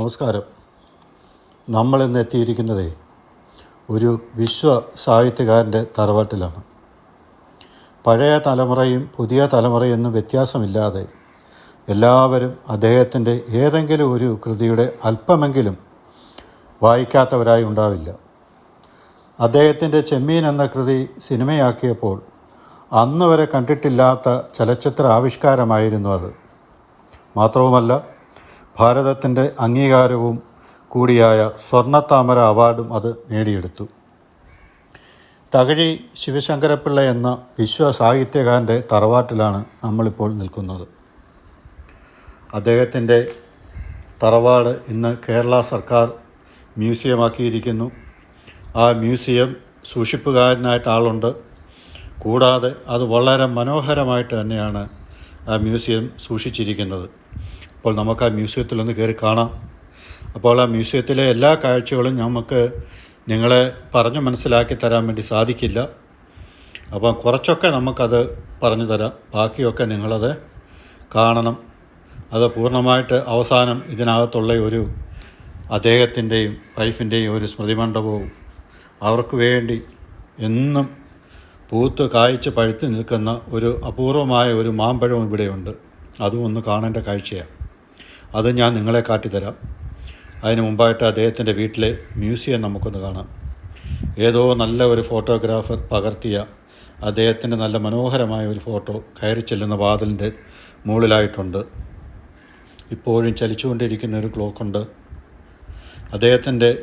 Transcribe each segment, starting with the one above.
നമസ്കാരം. നമ്മൾ ഇന്ന് എത്തിയിരിക്കുന്നത് ഒരു വിശ്വ സാഹിത്യകാരന്റെ തറവാട്ടിലാണ്. പഴയ തലമുറയും പുതിയ തലമുറയും എന്നും വ്യത്യാസമില്ലാതെ എല്ലാവരും അദ്ദേഹത്തിന്റെ ഏതെങ്കിലും ഒരു കൃതിയുടെ അല്പമെങ്കിലും വായിക്കാത്തവരായി ഉണ്ടാവില്ല. അദ്ദേഹത്തിന്റെ ചെമ്മീൻ എന്ന കൃതി സിനിമയാക്കിയപ്പോൾ അന്ന് വരെ കണ്ടിട്ടില്ലാത്ത ചലച്ചിത്ര ആവിഷ്കാരമായിരുന്നു അത്. മാത്രവുമല്ല ഭാരതത്തിന്റെ അംഗീകാരവും കൂടിയായ സ്വർണത്താമര അവാർഡും അത് നേടിയെടുത്തു. തകഴി ശിവശങ്കരപ്പിള്ള എന്ന വിശ്വ സാഹിത്യകാരന്റെ തറവാട്ടിലാണ് നമ്മളിപ്പോൾ നിൽക്കുന്നത്. അദ്ദേഹത്തിന്റെ തറവാട് ഇന്ന് കേരള സർക്കാർ മ്യൂസിയമാക്കിയിരിക്കുന്നു. ആ മ്യൂസിയം സൂക്ഷിപ്പുകാരനായിട്ട് ആളുണ്ട്. കൂടാതെ അത് വളരെ മനോഹരമായിട്ട് തന്നെയാണ് ആ മ്യൂസിയം സൂക്ഷിച്ചിരിക്കുന്നത്. അപ്പോൾ നമുക്ക് ആ മ്യൂസിയത്തിലൊന്ന് കയറി കാണാം. അപ്പോൾ ആ മ്യൂസിയത്തിലെ എല്ലാ കാഴ്ചകളും നമുക്ക് നിങ്ങളെ പറഞ്ഞു മനസ്സിലാക്കി തരാൻ വേണ്ടി സാധിക്കില്ല. അപ്പം കുറച്ചൊക്കെ നമുക്കത് പറഞ്ഞു തരാം. ബാക്കിയൊക്കെ നിങ്ങളത് കാണണം. അത് പൂർണമായിട്ട് അവസാനം ഇതിനകത്തുള്ള ഒരു അദ്ദേഹത്തിന്റെയും വൈഫിന്റെയും ഒരു സ്മൃതി മണ്ഡപവും അവർക്ക് വേണ്ടി എന്നും പൂത്ത് കായ്ച്ച് പഴുത്ത് നിൽക്കുന്ന ഒരു അപൂർവമായ ഒരു മാമ്പഴവും ഇവിടെയുണ്ട്. അതും ഒന്ന് കാണേണ്ട കാഴ്ചയാണ്. അത് ഞാൻ നിങ്ങളെ കാട്ടിത്തരാം. അതിന് മുമ്പായിട്ട് അദ്ദേഹത്തിന്റെ വീട്ടിലെ മ്യൂസിയം നമുക്കൊന്ന് കാണാം. ഏതോ നല്ല ഒരു ഫോട്ടോഗ്രാഫർ പകർത്തിയ അദ്ദേഹത്തിന്റെ നല്ല മനോഹരമായ ഒരു ഫോട്ടോ കയറി ചെല്ലുന്ന വാതിലിന്റെ മുകളിലായിട്ടുണ്ട്. ഇപ്പോഴും ചലിച്ചുകൊണ്ടിരിക്കുന്ന ഒരു ക്ലോക്കുണ്ട്. അദ്ദേഹത്തിന്റെ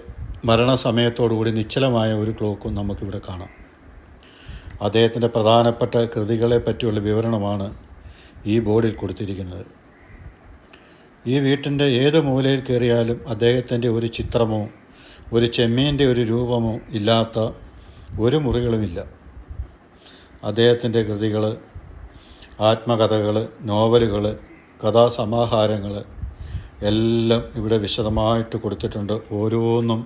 മരണസമയത്തോടുകൂടി നിശ്ചലമായ ഒരു ക്ലോക്കും നമുക്കിവിടെ കാണാം. അദ്ദേഹത്തിന്റെ പ്രധാനപ്പെട്ട കൃതികളെ പറ്റിയുള്ള വിവരണമാണ് ഈ ബോർഡിൽ കൊടുത്തിരിക്കുന്നത്. ഈ വീട്ടിന്റെ ഏത് മൂലയിൽ കയറിയാലും അദ്ദേഹത്തിന്റെ ഒരു ചിത്രമോ ഒരു ചെമ്മീന്റെ ഒരു രൂപമോ ഇല്ലാത്ത ഒരു മുറികളുമില്ല. അദ്ദേഹത്തിന്റെ കൃതികൾ ആത്മകഥകൾ നോവലുകൾ കഥാസമാഹാരങ്ങൾ എല്ലാം ഇവിടെ വിശദമായിട്ട് കൊടുത്തിട്ടുണ്ട്. ഓരോന്നും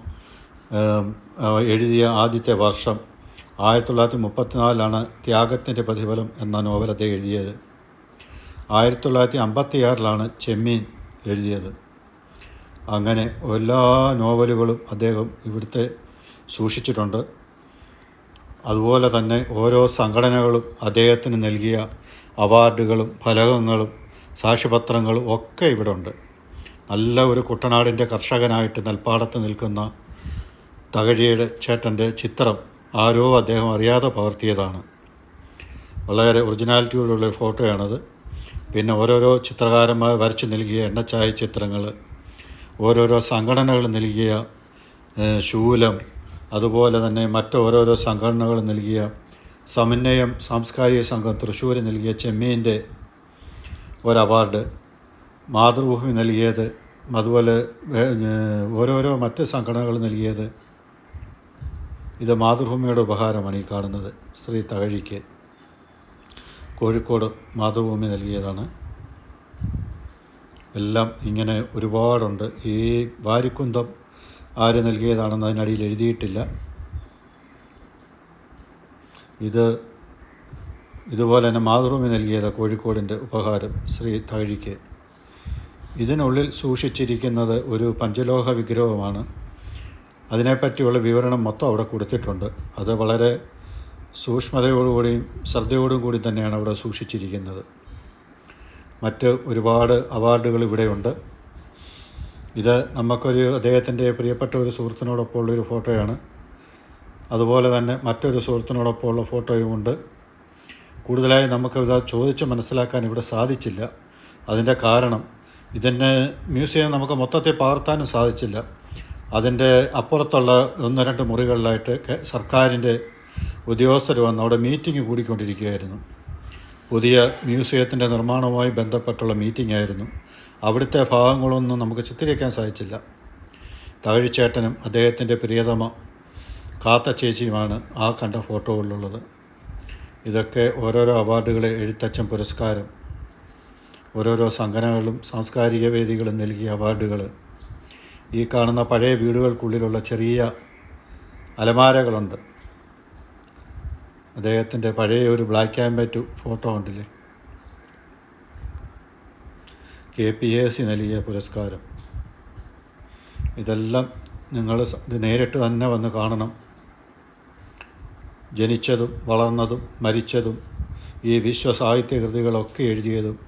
എഴുതിയ ആദ്യത്തെ വർഷം ആയിരത്തി തൊള്ളായിരത്തി മുപ്പത്തിനാലിലാണ് ത്യാഗത്തിന്റെ പ്രതിഫലം എന്ന നോവൽ അദ്ദേഹം എഴുതിയത്. ആയിരത്തി തൊള്ളായിരത്തി അമ്പത്തിയാറിലാണ് ചെമ്മീൻ എഴുതിയത്. അങ്ങനെ എല്ലാ നോവലുകളും അദ്ദേഹം ഇവിടുത്തെ സൂക്ഷിച്ചിട്ടുണ്ട്. അതുപോലെ തന്നെ ഓരോ സംഘടനകളും അദ്ദേഹത്തിന് നൽകിയ അവാർഡുകളും ഫലകങ്ങളും സാക്ഷ്യപത്രങ്ങളും ഒക്കെ ഇവിടെ ഉണ്ട് നല്ല ഒരു കുട്ടനാടിന്റെ കർഷകനായിട്ട് നെൽപ്പാടത്ത് നിൽക്കുന്ന തകഴിയുടെ ചേട്ടന്റെ ചിത്രം ആരോ അദ്ദേഹം അറിയാതെ പകർത്തിയതാണ്. വളരെ ഒറിജിനാലിറ്റിയോടുള്ള ഫോട്ടോയാണത് പിന്നെ ഓരോരോ ചിത്രകാരന്മാർ വരച്ചു നൽകിയ എണ്ണച്ചായ ചിത്രങ്ങൾ ഓരോരോ സംഘടനകൾ നൽകിയ ശൂലം അതുപോലെ തന്നെ മറ്റോരോരോ സംഘടനകൾ നൽകിയ സമന്വയം സാംസ്കാരിക സംഘം തൃശ്ശൂർ നൽകിയ ചെമ്മീന്റെ ഒരു അവാർഡ് മാതൃഭൂമി നൽകിയത് അതുപോലെ ഓരോരോ മറ്റ് സംഘടനകൾ നൽകിയത്. ഇത് മാതൃഭൂമിയുടെ ഉപഹാരമാണ് ഈ കാണുന്നത്. ശ്രീ തകഴിക്ക്. കോഴിക്കോട് മാതൃഭൂമി നൽകിയതാണ്. എല്ലാം ഇങ്ങനെ ഒരുപാടുണ്ട്. ഈ വാരിക്കുന്തം ആര് നൽകിയതാണെന്ന് അതിനടിയിൽ എഴുതിയിട്ടില്ല. ഇത് ഇതുപോലെ തന്നെ മാതൃഭൂമി നൽകിയത് കോഴിക്കോടിന്റെ ഉപഹാരം ശ്രീ തകഴിക്ക്. ഇതിനുള്ളിൽ സൂക്ഷിച്ചിരിക്കുന്നത് ഒരു പഞ്ചലോഹ വിഗ്രഹമാണ്. അതിനെപ്പറ്റിയുള്ള വിവരണം മൊത്തം അവിടെ കൊടുത്തിട്ടുണ്ട്. അത് വളരെ സൂക്ഷ്മതയോടുകൂടിയും ശ്രദ്ധയോടും കൂടി തന്നെയാണ് അവിടെ സൂക്ഷിച്ചിരിക്കുന്നത്. മറ്റ് ഒരുപാട് അവാർഡുകൾ ഇവിടെയുണ്ട്. ഇത് നമുക്കൊരു അദ്ദേഹത്തിന്റെ പ്രിയപ്പെട്ട ഒരു സുഹൃത്തിനോടൊപ്പം ഉള്ളൊരു ഫോട്ടോയാണ്. അതുപോലെ തന്നെ മറ്റൊരു സുഹൃത്തിനോടൊപ്പം ഉള്ള ഫോട്ടോയുമുണ്ട്. കൂടുതലായി നമുക്ക് ഇത് ചോദിച്ച് മനസ്സിലാക്കാൻ ഇവിടെ സാധിച്ചില്ല. അതിന്റെ കാരണം ഇതിന്റെ മ്യൂസിയം നമുക്ക് മൊത്തത്തിൽ പകർത്താനും സാധിച്ചില്ല. അതിന്റെ അപ്പുറത്തുള്ള ഒന്ന് രണ്ട് മുറികളിലായിട്ട് സർക്കാരിന്റെ ഉദ്യോഗസ്ഥർ വന്ന് അവിടെ മീറ്റിംഗ് കൂടിക്കൊണ്ടിരിക്കുകയായിരുന്നു. പുതിയ മ്യൂസിയത്തിന്റെ നിർമ്മാണവുമായി ബന്ധപ്പെട്ടുള്ള മീറ്റിംഗ് ആയിരുന്നു അവിടുത്തെ ഭാഗങ്ങളൊന്നും നമുക്ക് ചിത്രീകരിക്കാൻ സാധിച്ചില്ല. തകഴിച്ചേട്ടനും അദ്ദേഹത്തിന്റെ പ്രിയതമ കാത്ത ചേച്ചിയുമാണ് ആ കണ്ട ഫോട്ടോകളിലുള്ളത്. ഇതൊക്കെ ഓരോരോ അവാർഡുകളെ എഴുത്തച്ഛൻ പുരസ്കാരം ഓരോരോ സംഘടനകളും സാംസ്കാരിക വേദികളും നൽകിയ അവാർഡുകൾ ഈ കാണുന്ന പഴയ വീടുകൾക്കുള്ളിലുള്ള ചെറിയ അലമാരകളുണ്ട്. അദ്ദേഹത്തിന്റെ പഴയ ഒരു ബ്ലാക്ക് ആൻഡ് വൈറ്റ് ഫോട്ടോ ഉണ്ടല്ലേ? കെ പി എ സി നൽകിയ പുരസ്കാരം. ഇതെല്ലാം നിങ്ങൾ ഇത് നേരിട്ട് തന്നെ വന്ന് കാണണം. ജനിച്ചതും വളർന്നതും മരിച്ചതും ഈ വിശ്വസാഹിത്യ കൃതികളൊക്കെ എഴുതിയതും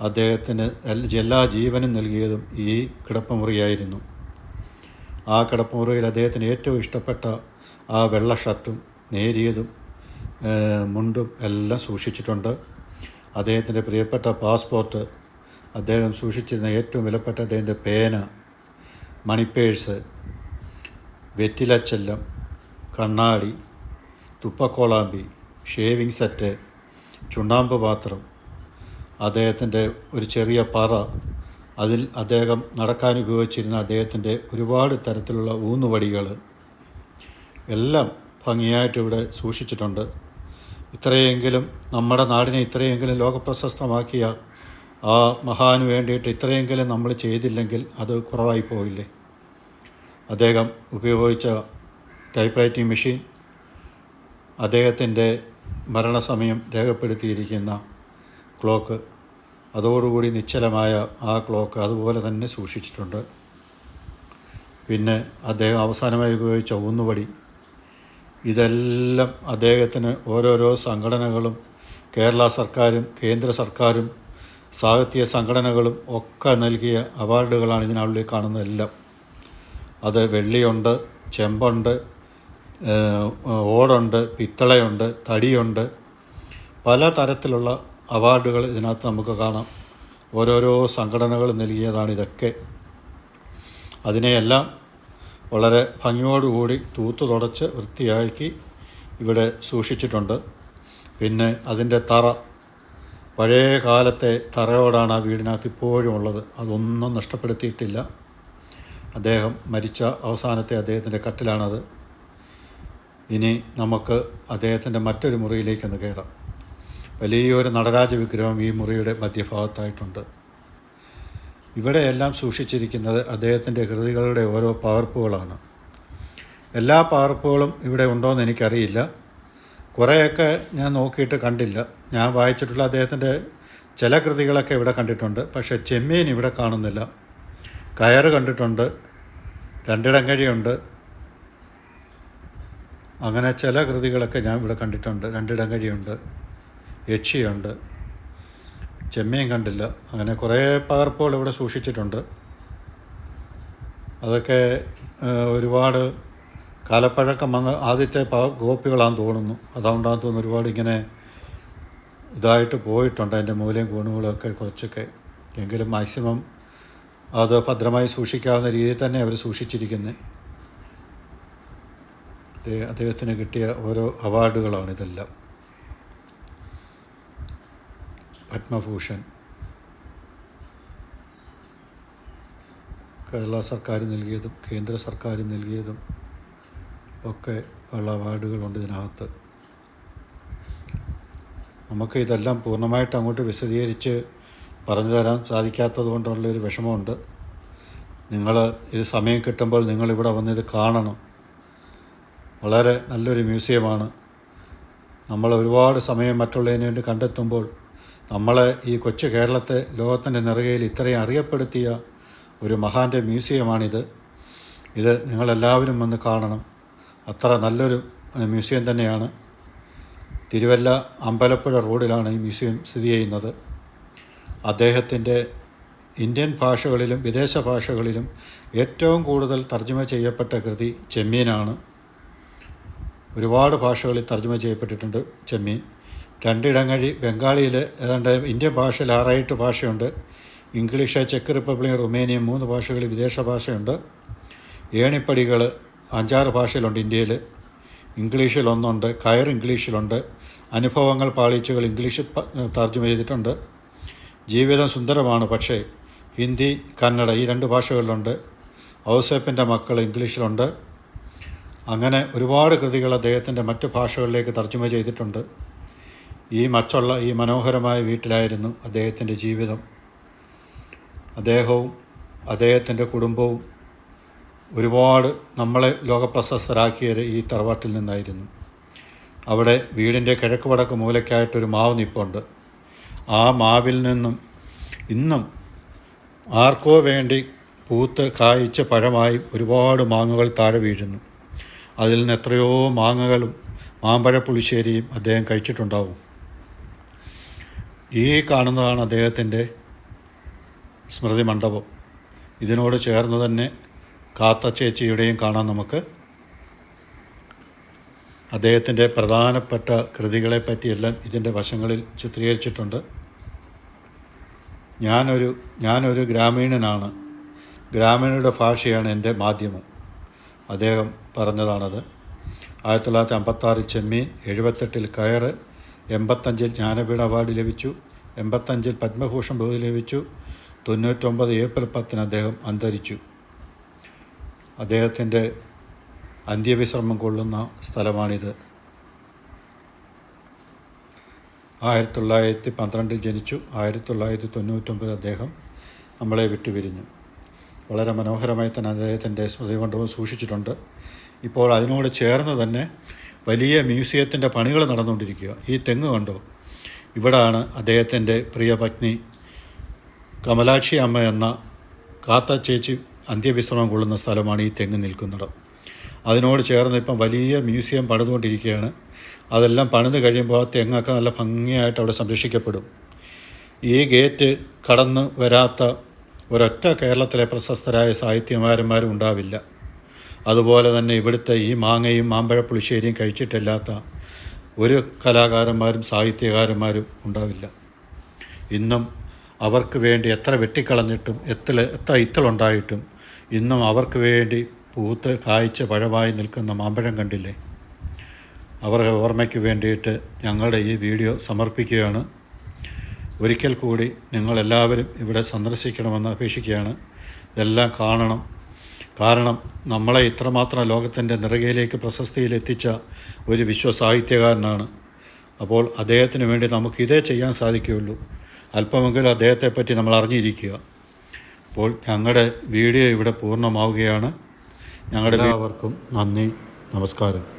അദ്ദേഹത്തിന് എല്ലാ ജീവനും നൽകിയതും ഈ കിടപ്പുമുറിയായിരുന്നു. ആ കിടപ്പുമുറിയിൽ അദ്ദേഹത്തിന് ഏറ്റവും ഇഷ്ടപ്പെട്ട ആ വെള്ള ഷർട്ടും നേരിയതും മുണ്ടും എല്ലാം സൂക്ഷിച്ചിട്ടുണ്ട്. അദ്ദേഹത്തിന്റെ പ്രിയപ്പെട്ട പാസ്പോർട്ട് അദ്ദേഹം സൂക്ഷിച്ചിരുന്ന ഏറ്റവും വിലപ്പെട്ട അദ്ദേഹത്തിന്റെ പേന മണിപ്പേഴ്സ് വെറ്റിലച്ചെല്ലം കണ്ണാടി തുപ്പക്കോളാമ്പി ഷേവിംഗ് സെറ്റ് ചുണ്ണാമ്പ് പാത്രം അദ്ദേഹത്തിന്റെ ഒരു ചെറിയ പറ അതിൽ അദ്ദേഹം നടക്കാൻ ഉപയോഗിച്ചിരുന്ന അദ്ദേഹത്തിന്റെ ഒരുപാട് തരത്തിലുള്ള ഊന്നുവടികൾ എല്ലാം ഭംഗിയായിട്ട് ഇവിടെ സൂക്ഷിച്ചിട്ടുണ്ട്. ഇത്രയെങ്കിലും നമ്മുടെ നാടിനെ ഇത്രയെങ്കിലും ലോകപ്രശസ്തമാക്കിയ ആ മഹാന് വേണ്ടിയിട്ട് ഇത്രയെങ്കിലും നമ്മൾ ചെയ്തില്ലെങ്കിൽ അത് കുറവായി പോയില്ലേ അദ്ദേഹം ഉപയോഗിച്ച ടൈപ്പ് റൈറ്റിംഗ് മെഷീൻ അദ്ദേഹത്തിന്റെ മരണസമയം രേഖപ്പെടുത്തിയിരിക്കുന്ന ക്ലോക്ക് അതോടുകൂടി നിശ്ചലമായ ആ ക്ലോക്ക് അതുപോലെ തന്നെ സൂക്ഷിച്ചിട്ടുണ്ട്. പിന്നെ അദ്ദേഹം അവസാനമായി ഉപയോഗിച്ച ഊന്നുവടി ഇതെല്ലാം അദ്ദേഹത്തിന് ഓരോരോ സംഘടനകളും കേരള സർക്കാരും കേന്ദ്ര സർക്കാരും സാഹിത്യ സംഘടനകളും ഒക്കെ നൽകിയ അവാർഡുകളാണ് ഇതിനുള്ളിൽ കാണുന്നതെല്ലാം. അത് വെള്ളിയുണ്ട് ചെമ്പുണ്ട് ഓടുണ്ട് പിത്തളയുണ്ട് തടിയുണ്ട്. പല തരത്തിലുള്ള അവാർഡുകൾ ഇതിനകത്ത് നമുക്ക് കാണാം. ഓരോരോ സംഘടനകൾ നൽകിയതാണ് ഇതൊക്കെ. അതിനെയെല്ലാം വളരെ ഭംഗിയോടുകൂടി തൂത്തു തുടച്ച് വൃത്തിയാക്കി ഇവിടെ സൂക്ഷിച്ചിട്ടുണ്ട്. പിന്നെ അതിന്റെ തറ. പഴയ കാലത്തെ തറയോടാണ് ആ വീടിനകത്ത് ഇപ്പോഴും ഉള്ളത്. അതൊന്നും നഷ്ടപ്പെടുത്തിയിട്ടില്ല. അദ്ദേഹം മരിച്ച അവസാനത്തെ അദ്ദേഹത്തിന്റെ കട്ടിലാണത്. ഇനി നമുക്ക് അദ്ദേഹത്തിന്റെ മറ്റൊരു മുറിയിലേക്കൊന്ന് കയറാം. വലിയൊരു നടരാജ വിഗ്രഹം ഈ മുറിയുടെ മധ്യഭാഗത്തായിട്ടുണ്ട്. ഇവിടെയെല്ലാം സൂക്ഷിച്ചിരിക്കുന്നത് അദ്ദേഹത്തിന്റെ കൃതികളുടെ ഓരോ പകർപ്പുകളാണ്. എല്ലാ പകർപ്പുകളും ഇവിടെ ഉണ്ടോയെന്ന് എനിക്കറിയില്ല. കുറേയൊക്കെ ഞാൻ നോക്കിയിട്ട് കണ്ടില്ല. ഞാൻ വായിച്ചിട്ടുള്ള അദ്ദേഹത്തിന്റെ ചില കൃതികളൊക്കെ ഇവിടെ കണ്ടിട്ടുണ്ട്. പക്ഷേ ചെമ്മീൻ ഇവിടെ കാണുന്നില്ല. കയറ് കണ്ടിട്ടുണ്ട്. രണ്ടിടം കഴിയുണ്ട് അങ്ങനെ ചില കൃതികളൊക്കെ ഞാൻ ഇവിടെ കണ്ടിട്ടുണ്ട്. രണ്ടിടം കഴിയുണ്ട് യക്ഷിയുണ്ട്. ചെമ്മീൻ കണ്ടില്ല. അങ്ങനെ കുറേ പകർപ്പുകൾ ഇവിടെ സൂക്ഷിച്ചിട്ടുണ്ട്. അതൊക്കെ ഒരുപാട് കാലപ്പഴക്കം വന്ന ആദ്യത്തെ പ കോപ്പികളാണെന്ന് തോന്നുന്നു. അതുകൊണ്ടാന്ന് തോന്നുന്നു ഒരുപാട് ഇങ്ങനെ ഇതായിട്ട് പോയിട്ടുണ്ട്. അതിന്റെ മൂല്യം ഗുണങ്ങളൊക്കെ കുറച്ചൊക്കെ. എങ്കിലും മാക്സിമം അത് ഭദ്രമായി സൂക്ഷിക്കാവുന്ന രീതിയിൽ തന്നെ അവർ സൂക്ഷിച്ചിരിക്കുന്നത് അദ്ദേഹ- അദ്ദേഹത്തിന് കിട്ടിയ ഓരോ അവാർഡുകളാണ് ഇതെല്ലാം. പത്മഭൂഷൺ. കേരള സർക്കാർ നൽകിയതും കേന്ദ്ര സർക്കാർ നൽകിയതും ഒക്കെ ഉള്ള അവാർഡുകളുണ്ട് ഇതിനകത്ത്. നമുക്ക് ഇതെല്ലാം പൂർണമായിട്ട് അങ്ങോട്ട് വിശദീകരിച്ച് പറഞ്ഞു തരാൻ സാധിക്കാത്തത് കൊണ്ടുള്ള ഒരു വിഷമമുണ്ട്. നിങ്ങൾ ഇത് സമയം കിട്ടുമ്പോൾ നിങ്ങളിവിടെ ഇത് കാണണം. വളരെ നല്ലൊരു മ്യൂസിയമാണ്. നമ്മൾ ഒരുപാട് സമയം മറ്റുള്ളതിന് വേണ്ടി കണ്ടെത്തുമ്പോൾ നമ്മളെ ഈ കൊച്ചു കേരളത്തെ ലോകത്തിന്റെ നിറകയിൽ ഇത്രയും അറിയപ്പെടുത്തിയ ഒരു മഹാന്റെ മ്യൂസിയമാണിത്. ഇത് നിങ്ങളെല്ലാവരും വന്ന് കാണണം. അത്ര നല്ലൊരു മ്യൂസിയം തന്നെയാണ്. തിരുവല്ല അമ്പലപ്പുഴ റോഡിലാണ് ഈ മ്യൂസിയം സ്ഥിതി ചെയ്യുന്നത്. അദ്ദേഹത്തിന്റെ ഇന്ത്യൻ ഭാഷകളിലും വിദേശ ഭാഷകളിലും ഏറ്റവും കൂടുതൽ തർജമ ചെയ്യപ്പെട്ട കൃതി ചെമ്മീനാണ്. ഒരുപാട് ഭാഷകളിൽ തർജമ ചെയ്യപ്പെട്ടിട്ടുണ്ട് ചെമ്മീൻ. രണ്ടിടങ്ങഴി ബംഗാളിയിൽ ഏതാണ്ട് ഇന്ത്യൻ ഭാഷയിൽ ആറായിട്ട് ഭാഷയുണ്ട്. ഇംഗ്ലീഷ് ചെക്ക് റിപ്പബ്ലിക് റുമേനിയ മൂന്ന് ഭാഷകളിൽ വിദേശ ഭാഷയുണ്ട്. ഏണിപ്പടികൾ അഞ്ചാറ് ഭാഷയിലുണ്ട് ഇന്ത്യയിൽ ഇംഗ്ലീഷിൽ ഒന്നുണ്ട് കയർ ഇംഗ്ലീഷിലുണ്ട്. അനുഭവങ്ങൾ പാളിച്ചുകൾ ഇംഗ്ലീഷിൽ തർജമ ചെയ്തിട്ടുണ്ട്. ജീവിതം സുന്ദരമാണ് പക്ഷേ ഹിന്ദി കന്നഡ ഈ രണ്ട് ഭാഷകളിലുണ്ട്. ഔസേപ്പിന്റെ മക്കൾ ഇംഗ്ലീഷിലുണ്ട്. അങ്ങനെ ഒരുപാട് കൃതികൾ അദ്ദേഹത്തിന്റെ മറ്റ് ഭാഷകളിലേക്ക് തർജമ ചെയ്തിട്ടുണ്ട്. ഈ മച്ചുള്ള ഈ മനോഹരമായ വീട്ടിലായിരുന്നു അദ്ദേഹത്തിന്റെ ജീവിതം. അദ്ദേഹവും അദ്ദേഹത്തിന്റെ കുടുംബവും ഒരുപാട് നമ്മളെ ലോകപ്രശസ്തരാക്കിയത് ഈ തറവാട്ടിൽ നിന്നായിരുന്നു. അവിടെ വീടിന്റെ കിഴക്ക് വടക്ക് മൂലയ്ക്കായിട്ടൊരു മാവ് നിപ്പുണ്ട്. ആ മാവിൽ നിന്നും ഇന്നും ആർക്കോ വേണ്ടി പൂത്ത് കായ്ച്ച പഴമായി ഒരുപാട് മാങ്ങകൾ താഴെ വീഴുന്നു. അതിൽ നിന്ന് എത്രയോ മാങ്ങകളും മാമ്പഴ പുളിശ്ശേരിയും അദ്ദേഹം കഴിച്ചിട്ടുണ്ടാവും. ഈ കാണുന്നതാണ് അദ്ദേഹത്തിന്റെ സ്മൃതി മണ്ഡപം ഇതിനോട് ചേർന്ന് തന്നെ കാത്ത ചേച്ചിയുടെയും കാണാം നമുക്ക്. അദ്ദേഹത്തിന്റെ പ്രധാനപ്പെട്ട കൃതികളെ പറ്റിയെല്ലാം ഇതിന്റെ വശങ്ങളിൽ ചിത്രീകരിച്ചിട്ടുണ്ട്. ഞാനൊരു ഞാനൊരു ഗ്രാമീണനാണ്. ഗ്രാമീണരുടെ ഭാഷയാണ് എന്റെ മാധ്യമം. അദ്ദേഹം പറഞ്ഞതാണത്. ആയിരത്തി തൊള്ളായിരത്തി അമ്പത്താറിൽ ചെമ്മീൻ എഴുപത്തെട്ടിൽ കയറ് എൺപത്തഞ്ചിൽ ജ്ഞാനപീഠ അവാർഡ് ലഭിച്ചു. എൺപത്തഞ്ചിൽ പത്മഭൂഷൺ ബഹുമതി ലഭിച്ചു. തൊണ്ണൂറ്റൊമ്പത് ഏപ്രിൽ പത്തിന് അദ്ദേഹം അന്തരിച്ചു. അദ്ദേഹത്തിന്റെ അന്ത്യവിശ്രമം കൊള്ളുന്ന സ്ഥലമാണിത്. ആയിരത്തി തൊള്ളായിരത്തി പന്ത്രണ്ടിൽ ജനിച്ചു. ആയിരത്തി തൊള്ളായിരത്തി തൊണ്ണൂറ്റൊമ്പത് അദ്ദേഹം നമ്മളെ വിട്ടുപിരിഞ്ഞു. വളരെ മനോഹരമായി തന്നെ അദ്ദേഹത്തിന്റെ സ്മൃതി മണ്ഡപം സൂക്ഷിച്ചിട്ടുണ്ട്. ഇപ്പോൾ അതിനോട് ചേർന്ന് തന്നെ വലിയ മ്യൂസിയത്തിന്റെ പണികൾ നടന്നുകൊണ്ടിരിക്കുക. ഈ തെങ്ങ് കണ്ടോ? ഇവിടാണ് അദ്ദേഹത്തിന്റെ പ്രിയ പത്നി. കമലാക്ഷി അമ്മ എന്ന കാത്ത ചേച്ചി അന്ത്യവിശ്രമം കൊള്ളുന്ന സ്ഥലമാണ് ഈ തെങ്ങ് നിൽക്കുന്നത്. അതിനോട് ചേർന്ന് ഇപ്പം വലിയ മ്യൂസിയം പണിതുകൊണ്ടിരിക്കുകയാണ്. അതെല്ലാം പണിത് കഴിയുമ്പോൾ ആ തെങ്ങൊക്കെ നല്ല ഭംഗിയായിട്ട് അവിടെ സംരക്ഷിക്കപ്പെടും. ഈ ഗേറ്റ് കടന്ന് വരാത്ത ഒരൊറ്റ കേരളത്തിലെ പ്രശസ്തരായ സാഹിത്യകാരന്മാരും ഉണ്ടാവില്ല. അതുപോലെ തന്നെ ഇവിടുത്തെ ഈ മാങ്ങയും മാമ്പഴപ്പുളിശ്ശേരിയും കഴിച്ചിട്ടില്ലാത്ത ഒരു കലാകാരന്മാരും സാഹിത്യകാരന്മാരും ഉണ്ടാവില്ല. ഇന്നും അവർക്ക് വേണ്ടി എത്ര വെട്ടിക്കളഞ്ഞിട്ടും എത്ര എത്ര ഇത്തളുണ്ടായിട്ടും ഇന്നും അവർക്ക് വേണ്ടി പൂത്ത് കായ്ച്ച പഴമായി നിൽക്കുന്ന മാമ്പഴം കണ്ടില്ലേ? അവരുടെ ഓർമ്മയ്ക്ക് വേണ്ടിയിട്ട് ഞങ്ങളുടെ ഈ വീഡിയോ സമർപ്പിക്കുകയാണ്. ഒരിക്കൽ കൂടി നിങ്ങളെല്ലാവരും ഇവിടെ സന്ദർശിക്കണമെന്ന് അപേക്ഷിക്കുകയാണ്. ഇതെല്ലാം കാണണം. കാരണം നമ്മളെ ഇത്രമാത്രം ലോകത്തിന്റെ നിറകയിലേക്ക് പ്രശസ്തിയിൽ എത്തിച്ച ഒരു വിശ്വസാഹിത്യകാരനാണ്. അപ്പോൾ അദ്ദേഹത്തിന് വേണ്ടി നമുക്ക് ഇതേ ചെയ്യാൻ സാധിക്കുകയുള്ളൂ. അല്പമെങ്കിലും അദ്ദേഹത്തെപ്പറ്റി നമ്മൾ അറിഞ്ഞിരിക്കുക. അപ്പോൾ ഞങ്ങളുടെ വീഡിയോ ഇവിടെ പൂർണമാവുകയാണ്. ഞങ്ങളുടെ എല്ലാവർക്കും നന്ദി നമസ്കാരം.